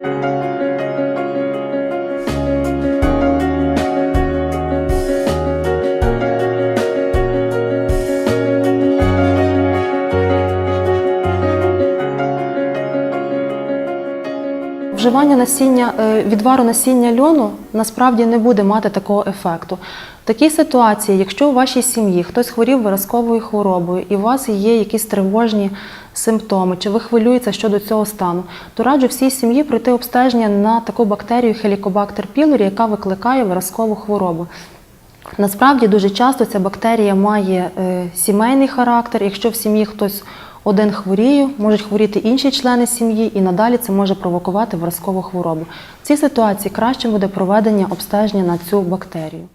thank you Вживання насіння е, відвару насіння льону насправді не буде мати такого ефекту. В такій ситуації, якщо у вашій сім'ї хтось хворів виразковою хворобою і у вас є якісь тривожні симптоми, чи ви хвилюєтеся щодо цього стану, то раджу всій сім'ї пройти обстеження на таку бактерію Helicobacter pylori, яка викликає виразкову хворобу. Насправді дуже часто ця бактерія має е, сімейний характер. Якщо в сім'ї хтось один хворіє, можуть хворіти інші члени сім'ї, і надалі це може провокувати вразкову хворобу. В цій ситуації краще буде проведення обстеження на цю бактерію.